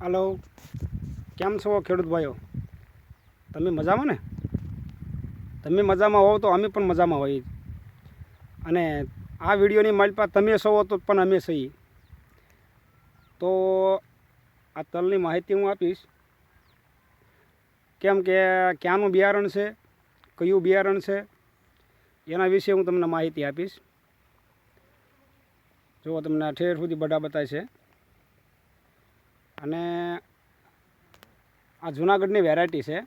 હાલો. કેમ છો ખેડૂત ભાઈઓ? તમે મજામાં ને? તમે મજામાં હોવ તો અમે પણ મજામાં હોઈએ. અને આ વિડીયોની માલપા તમે છો તો પણ અમે સહી તો આ તલની માહિતી હું આપીશ. કેમ કે ક્યાંનું બિયારણ છે, કયું બિયારણ છે, એના વિશે હું તમને માહિતી આપીશ. જો તમને ઠેર સુધી બધા બતાય છે. અને આ જુનાગઢની વેરાયટી છે.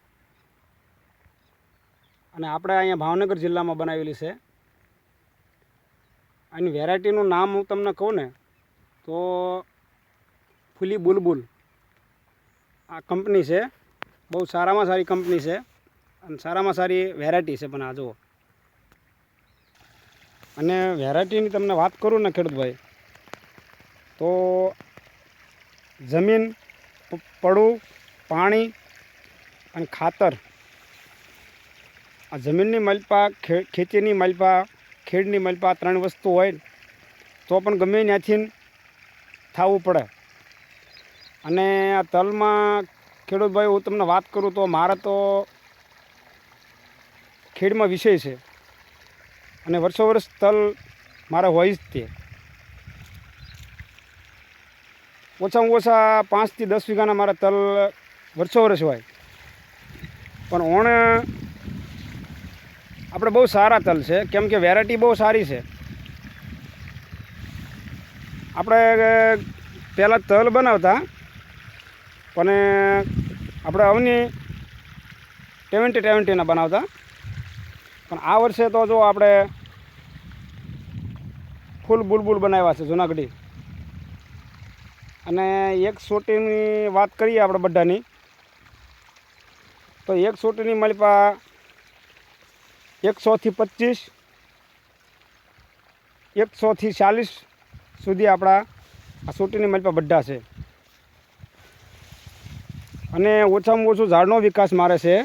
અને આપણે અહીંયા ભાવનગર જિલ્લામાં બનાવેલી છે. આની વેરાયટીનું નામ હું તમને કહું ને, તો ફૂલી બુલબુલ. આ કંપની છે. બહુ સારામાં સારી કંપની છે. અને સારામાં સારી વેરાયટી છે પણ આ જુઓ. અને વેરાયટીની તમને વાત કરું ને ખેડૂતભાઈ, તો જમીન પડું પાણી અને ખાતર. આ જમીનની મલપા ખેતીની મલપા, ખેડની મલપા ત્રણ વસ્તુ હોય તો પણ ગમે ત્યાંથી થવું પડે. અને આ તલમાં, ખેડૂતભાઈ, હું તમને વાત કરું તો મારે તો ખેડમાં વિષય છે. અને વર્ષો વર્ષ તલ મારે હોય જ તે. ઓછામાં ઓછા પાંચથી દસ વીઘાના મારા તલ વર્ષો વર્ષ હોય. પણ ઓણ આપણે બહુ સારા તલ છે. કેમ કે વેરાયટી બહુ સારી છે. આપણે પહેલાં તલ બનાવતા, પણ આપણે અવની ટેવન્ટી ટેવન્ટીના બનાવતા. પણ આ વર્ષે તો જો આપણે ફૂલ બુલબુલ બનાવ્યા છે જુનાગઢી. અને એક સોટીની વાત કરીએ આપણે બધાની. તો એક સોટીની મલપા એકસોથી પચીસ એકસોથી ચાલીસ સુધી આપણા આ સોટીની મલપા બધા છે. અને ઓછામાં ઓછું ઝાડનો વિકાસ મારે છે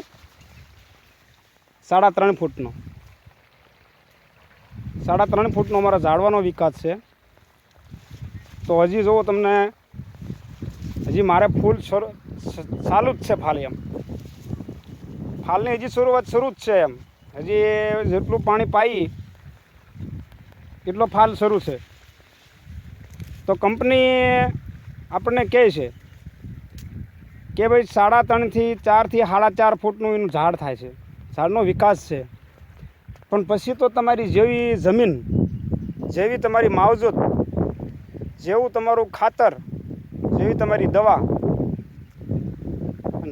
સાડા ત્રણ ફૂટનો. સાડા ત્રણ ફૂટનો મારા ઝાડવાનો વિકાસ છે. તો હજી જુઓ તમને હજી મારે ફૂલ ચાલુ જ છે ફાલ એમ. ફાલની હજી શરૂઆત શરૂ જ છે એમ. હજી જેટલું પાણી પાઈ, એટલો ફાલ શરૂ છે. તો કંપની આપણને કહે છે કે ભાઈ સાડા ત્રણથી ચારથી સાડા ચાર ફૂટનું એનું ઝાડ થાય છે. ઝાડનો વિકાસ છે. પણ પછી તો તમારી જેવી જમીન, જેવી તમારી માવજત, જેવું તમારું ખાતર જેવી તમારી દવા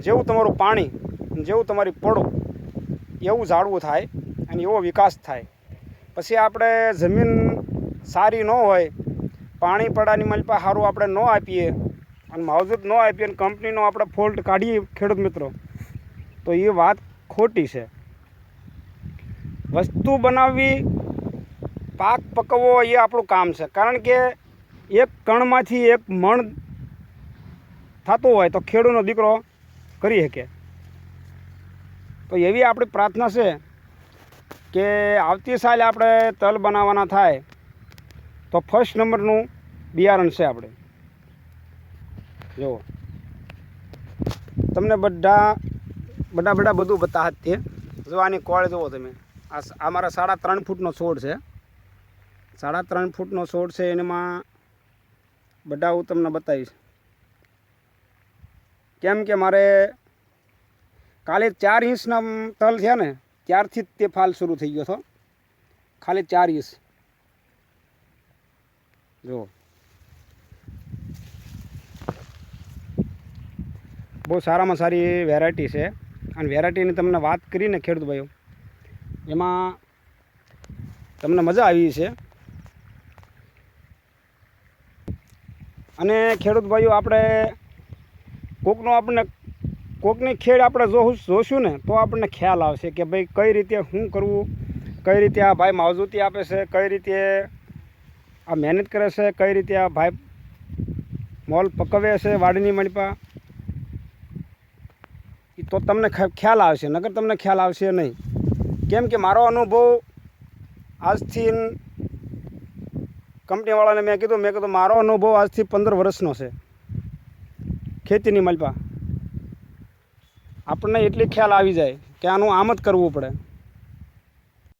જેવું તમારું પાણી જેવું તમારી પડો એવું ઝાડવું થાય અને એવો વિકાસ થાય. પછી આપણે જમીન સારી ન હોય, પાણી પડાની મલપા સારું આપણે ન આપીએ, અને માવજત ન આપીએ, અને કંપનીનો આપણે ફોલ્ટ કાઢીએ ખેડૂત મિત્રો. તો એ વાત ખોટી છે. વસ્તુ બનાવવી, પાક પકવવો એ આપણું કામ છે. કારણ કે એક કણમાંથી એક મણ થતું હોય તો ખેડૂતનો દીકરો કરી શકે. તો એવી આપણી પ્રાર્થના છે કે આવતી સાલે આપણે તલ બનાવવાના થાય તો ફર્સ્ટ નંબરનું બિયારણ છે આપણે. જુઓ. તમને બધા બધા બધા બધું બતા તે જો આની કોળ જુઓ તમે. આ આ મારા સાડા ત્રણ ફૂટનો છોડ છે. સાડા ત્રણ ફૂટનો છોડ છે એનામાં બધા હું તમને બતાવીશ. કેમ કે મારે કાલે ચાર ઇંચના તલ થયા ને, ત્યારથી જ તે ફાલ શરૂ થઈ ગયો હતો. ખાલી ચાર ઇંચ. જો બહુ સારામાં સારી વેરાયટી છે. અને વેરાયટીની તમને વાત કરીને ખેડૂત ભાઈઓ, એમાં તમને મજા આવી છે. અને ખેડૂત ભાઈઓ, આપણે કોકનો આપણને કોકની ખેડ આપણે જોશું જોશું ને, તો આપણને ખ્યાલ આવશે કે ભાઈ કઈ રીતે શું કરવું, કઈ રીતે આ ભાઈ માવજૂતી આપે છે, કઈ રીતે આ મહેનત કરે છે, કઈ રીતે આ ભાઈ મોલ પકવે છે વાડીની મણપા. તો તમને ખ્યાલ આવશે નગર તમને ખ્યાલ આવશે નહીં. કેમ કે મારો અનુભવ આજથી કંપનીવાળાને મેં કીધું મેં કીધું, મારો અનુભવ આજથી પંદર વર્ષનો છે. ખેતીની મલપા આપણને એટલી ખ્યાલ આવી જાય કે આનું આમ જ કરવું પડે.